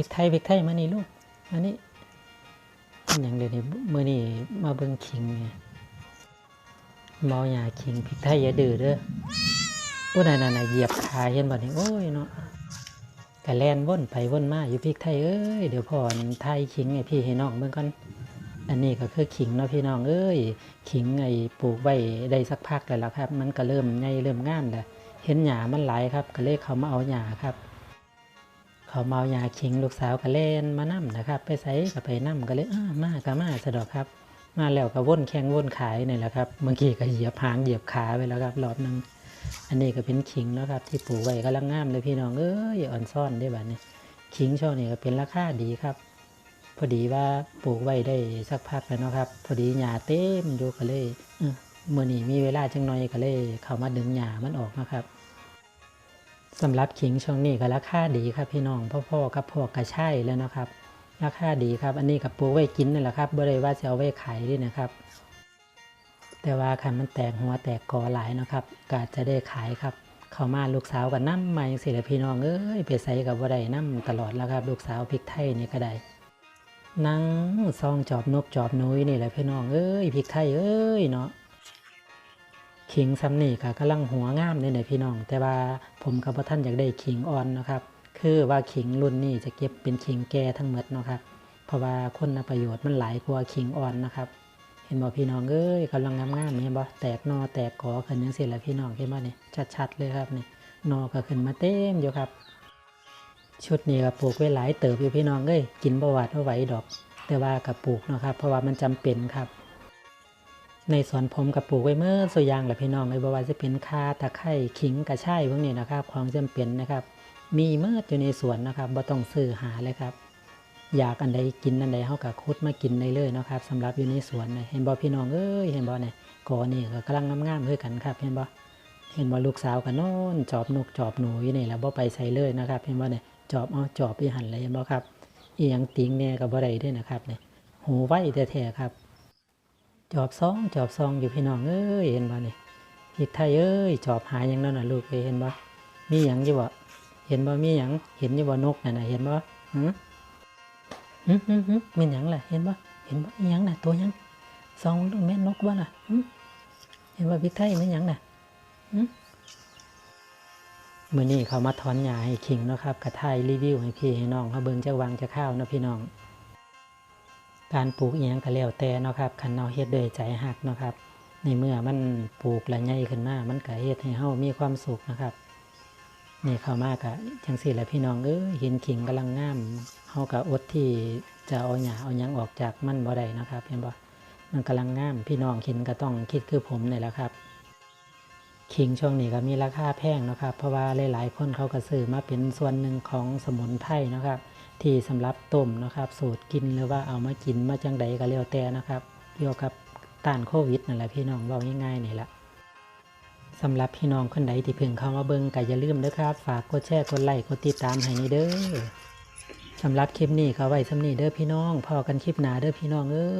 ิกไทยพริกไทยมานี่ลูกมานี่อันอย่างเดี๋ยวนี้มื่อนี้มาเบิ่งขิงไงเมาหยาขิงพริกไทยอย่าดื้อเด้อโอ้นั่นน่ะๆๆเหยียบขาเห็นบ่นี่โอ้ยเนาะกะแล่นว่นไปว่นมาอยู่พริกไทยเอ้ยเดี๋ยวพ่อนไทยขิงให้พี่ให้น้องเบิ่งก่อนอันนี้ก็คือขิงเนาะพี่น้องเอ้ยขิงไอ้ปลูกไว้ได้สักพักแล้วล่ะครับ มันก็เริ่มใหญ่เริ่มงามแล้วเห็นหญ้ามันไหลครับ ก็เลยเขามาเอาหญ้าครับ เขามาเอาหญ้าขิงลูกสาวก็เล่นมานํนะครับ ไปใส่ก็ไปนํก็เลยอ้ามาก็มาสะดอกครับ มาแล้วก็ว่นแข่งว่นขายนี่แหละครับเมื่อกี้ก็เหยียบหางเหยียบขาไปแล้วครับรอบนึงอันนี้ก็เป็นขิงนะครับ ที่ปลูกไว้กำลังงามเลยพี่น้องเอ้ยอ่อนซ่อนได้บัดนี้ขิงช่วงนี้ก็เป็นราคาดีครับ พอดีว่าปลูกไว้ได้สักพักแล้วเนาะครับ พอดีหญ้าเต็มอยู่ก็เลยเมื่อนี้มีเวลาจังหน่อยก็เลย เข้ามาดึงหญ้ามันออกนะครับ สำหรับขิงช่วงนี้ก็ราคาดีครับพี่น้องพ่อๆกับพวกกระช่ายแล้วนะครับ ราคาดีครับ อันนี้กับปูไว้กินนี่แหละครับบ่ได้ว่าจะเอาไว้ขายด้วยนะครับ แต่ว่าคันมันแตกหัวแตกกอหลายนะครับก็อาจะได้ขายครับ เข้ามาลูกสาวกับน้ำมาจังสิละพี่น้องเอ้ยไปใส่กับบ่ได้น้ำตลอดแล้วครับ ลูกสาวพริกไทยนี่ก็ได้นั่งซองจอบนกจอบนุ้ยนี่แหละพี่น้องเอ้ยพริกไทยเอ้ยเนาะ ขิงซ้ำนี่ก็กำลังหัวงามเลยเนี่ยพี่น้อง แต่ว่าผมกับพ่ท่านอยากได้ขิงอ่อนนะครับ คือว่าขิงรุ่นนี้จะเก็บเป็นขิงแก่ทั้งหมดนะครับ เพราะว่าคุณประโยชน์มันหลายกว่าขิงอ่อนนะครับ เห็นบ่พี่น้องเอ้ยกำลังงามๆเห็นบ่แตกนอแตกกอขึ้นจังซี่แหละพี่น้องเห็นบ่นี่ยชัดๆเลยครับนี่นอก็ขึ้นมาเต็มอยู่ครับ ชุดนี้ก็ปลูกไว้หลายเติบอยู่พี่น้องเอ้ยกินประวัติเอาไว้ดอก แต่ว่ากับปลูกนะครับ เพราะว่ามันจำเป็นครับ ในสวนผมกับปลูกไว้เมื่อส่วนอยางแหละพี่น้องไม่ว่าจะเป็นคาตะไคร้ขิงกระช่ายพวกนี้นะครับ ของจำเป็นนะครับ มีเมื่ออยู่ในสวนนะครับบ่ต้องซื้อหาเลยครับ อยากอันใดกินอันใดเฮาก็คุดมากินได้เลยนะครับสำหรับอยู่ในสวนเห็นบ่พี่น้องเอ้ยเห็นบ่เนี่ยกอนี่ก็กำลังงามๆคือกันครับ เห็นบ่เห็นบ่ลูกสาวก็นอนจอบนกจอบหนูอยู่นี่แล้วบ่ไปใส่เลยนะครับ เห็นบ่เนี่ยจอบเอาจอบไปหันเลยเห็นบ่ครับเอียงติงแน่ก็บ่ได้ด้วยนะครับเนี่ยหูไว้แท้ๆครับ จอบซองจอบซองอยู่พี่น้องเอ้ยเห็นบ่นี่พริกไทยเอ้ยจอบหาหยังนั่นน่ะลูกเอ้ยเห็นบ่มีหยังอยู่บ่เห็นบ่มีหยังเห็นอยู่บ่นกนั่นน่ะเห็นบ่หือหึหึหึมีหยังล่ะเห็นบ่เห็นบ่อีหยังน่ะตัวหยังสองแม่นกบ่ล่ะหึเห็นว่าพริกไทยมันหยังน่ะหึมื้อนี้เขามาถอนหญ้าให้คิงนะครับกระถ่ายรีวิวให้พี่ให้น้องเขาเบิ่งจักวางจะข้าวนะพี่น้อง การปลูกเอียงก็แล้วแต่เนาะครับคันเราเฮ็ดด้วยใจหักเนาะครับ ในเมื่อมันปลูกและใหญ่ขึ้นมา มันก็เฮ็ดให้เฮามีความสุขนะครับนี่เข้ามากะจังสี่แหละพี่น้องเอ้ยเห็นขิงกำลังงามเฮากะอดที่จะเอาหญ้าเอายังออกจากมันบ่ได้นะครับเห็นบ่มันกำลังงามพี่น้องเห็นก็ต้องคิดคือผมนี่แหละครับ ขิงช่วงนี้ก็มีราคาแพงนะครับ เพราะว่าหลายๆคนเขาก็ซื้อมาเป็นส่วนหนึ่งของสมุนไพรนะครับ ที่สำหรับต้มนะครับสูตรกินหรือว่าเอามากินมาจังใดก็แล้วแต่นะครับเกี่ยวกับต้านโควิดนั่นแหละพี่น้องเว้าง่ายๆนี่แหละสำหรับพี่น้องคนใดที่เพิ่งเข้ามาเบิ่งก็อย่าลืมเด้อครับ ฝากกดแชร์กดไลค์กดติดตามให้นี่เด้อสำหรับคลิปนี้เขาไว้สำนีเด้อพี่น้องพอกันคลิปหนาเด้อพี่น้องเอ้ย